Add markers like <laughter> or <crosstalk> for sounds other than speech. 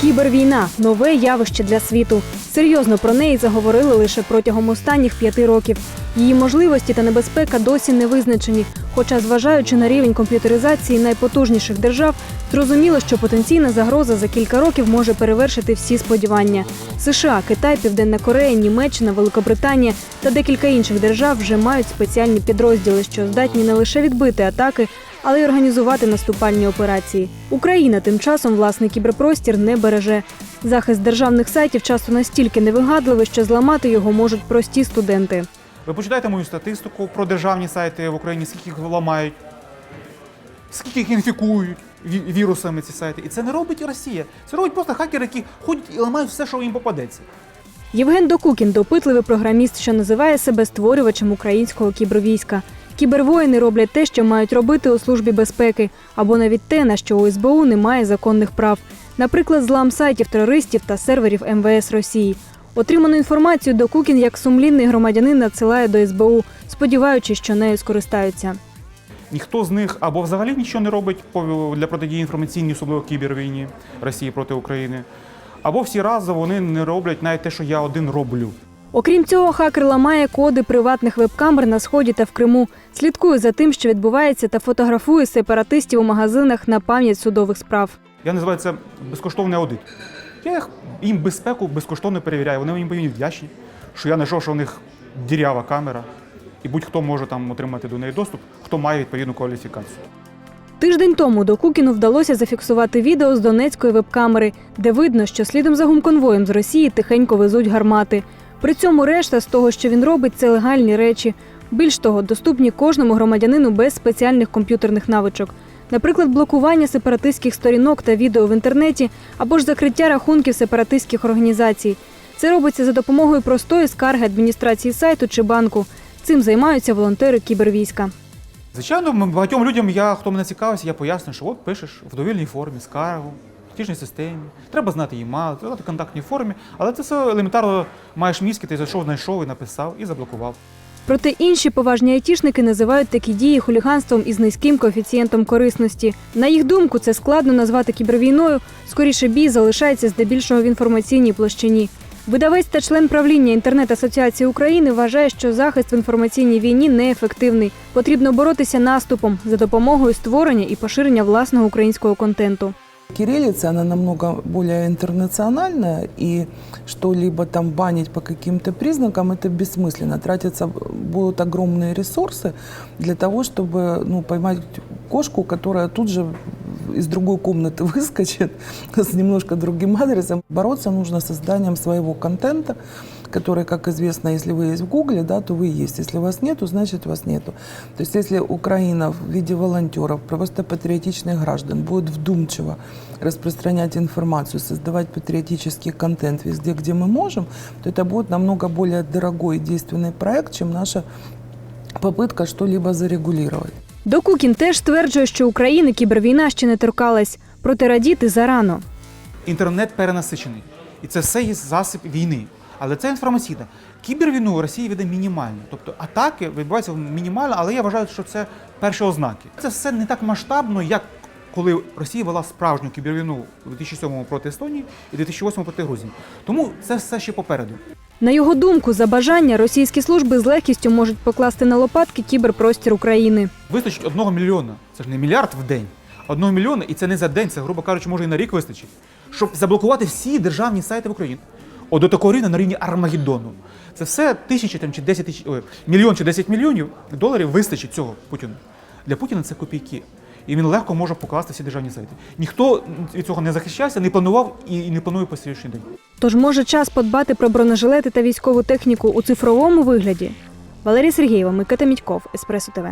Кібервійна нове явище для світу. Серйозно про неї заговорили лише протягом останніх п'яти років. Її можливості та небезпека досі не визначені. Хоча, зважаючи на рівень комп'ютеризації найпотужніших держав, зрозуміло, що потенційна загроза за кілька років може перевершити всі сподівання. США, Китай, Південна Корея, Німеччина, Великобританія та декілька інших держав вже мають спеціальні підрозділи, що здатні не лише відбити атаки, але й організувати наступальні операції. Україна тим часом власний кіберпростір не береже. Захист державних сайтів часто настільки невигадливий, що зламати його можуть прості студенти. Ви почитайте мою статистику про державні сайти в Україні, скільки їх ламають, скільки їх інфікують вірусами ці сайти. І це не робить Росія. Це робить просто хакери, які ходять і ламають все, що їм попадеться. Євген Докукін допитливий програміст, що називає себе створювачем українського кібервійська. Кібервоїни роблять те, що мають робити у службі безпеки, або навіть те, на що у СБУ немає законних прав. Наприклад, злам сайтів терористів та серверів МВС Росії. Отриману інформацію Докукін як сумлінний громадянин надсилає до СБУ, сподіваючись, що нею скористаються. Ніхто з них або взагалі нічого не робить для протидії інформаційній, особливо кібервійні Росії проти України, або всі разом вони не роблять навіть те, що я один роблю. Окрім цього, хакер ламає коди приватних веб-камер на сході та в Криму, слідкує за тим, що відбувається, та фотографує сепаратистів у магазинах на пам'ять судових справ. Я називаю це безкоштовний аудит. Я їх, їм безпеку безкоштовно перевіряю. Вони мені повинні вдячні, що я знайшов, що у них дірява камера, і будь-хто може там отримати до неї доступ, хто має відповідну кваліфікацію. Тиждень тому до Кукіну вдалося зафіксувати відео з донецької веб-камери, де видно, що слідом за гумконвоєм з Росії тихенько везуть гармати. При цьому решта з того, що він робить, це легальні речі. Більш того, доступні кожному громадянину без спеціальних комп'ютерних навичок. Наприклад, блокування сепаратистських сторінок та відео в інтернеті або ж закриття рахунків сепаратистських організацій. Це робиться за допомогою простої скарги адміністрації сайту чи банку. Цим займаються волонтери кібервійська. Звичайно, багатьом людям, я, хто мене цікавиться, я поясню, що от пишеш в довільній формі, скаргу, в тіжній системі. Треба знати її мало, треба знати контактній формі, але це все елементарно маєш мізки, ти зайшов, знайшов і написав, і заблокував. Проте інші поважні айтішники називають такі дії хуліганством із низьким коефіцієнтом корисності. На їх думку, це складно назвати кібервійною. Скоріше бій залишається здебільшого в інформаційній площині. Видавець та член правління інтернет-асоціації України вважає, що захист в інформаційній війні неефективний. Потрібно боротися наступом за допомогою створення і поширення власного українського контенту. Кириллица, она намного более интернациональная, и что-либо там банить по каким-то признакам, это бессмысленно. Тратятся будут огромные ресурсы для того, чтобы ну, поймать кошку, которая тут же из другой комнаты <laughs> выскочит с немножко другим адресом. Бороться нужно созданием своего контента, который, как известно, если вы есть в Гугле, да, то вы есть. Если вас нету, значит вас нету. То есть если Украина в виде волонтеров, просто патриотичных граждан будет вдумчиво распространять информацию, создавать патриотический контент везде, где мы можем, то это будет намного более дорогой и действенный проект, чем наша попытка что-либо зарегулировать. Докукін теж стверджує, що України кібервійна ще не торкалась, проте радіти зарано. Інтернет перенасичений. І це все є засіб війни. Але це інформаційна. Кібервійну Росія веде мінімально. Тобто атаки відбуваються мінімально, але я вважаю, що це перші ознаки. Це все не так масштабно, як коли Росія вела справжню кібервійну у 2007 проти Естонії і 2008 проти Грузії. Тому це все ще попереду. На його думку, за бажання російські служби з легкістю можуть покласти на лопатки кіберпростір України. Вистачить одного мільйона. Це ж не мільярд в день. Одного мільйона, і це не за день, це, грубо кажучи, може і на рік вистачить, щоб заблокувати всі державні сайти в Україні. От до такого рівня на рівні Армагеддону. Це все тисячі там, чи 10 тисяч, мільйон чи 10 мільйонів доларів вистачить цього Путіну. Для Путіна це копійки. І він легко може покласти всі державні сайти. Ніхто від цього не захищався, не планував і не планує по сьогоднішній день. Тож може час подбати про бронежилети та військову техніку у цифровому вигляді. Валерій Сергієва, Микита Мідьков, Еспресо ТВ.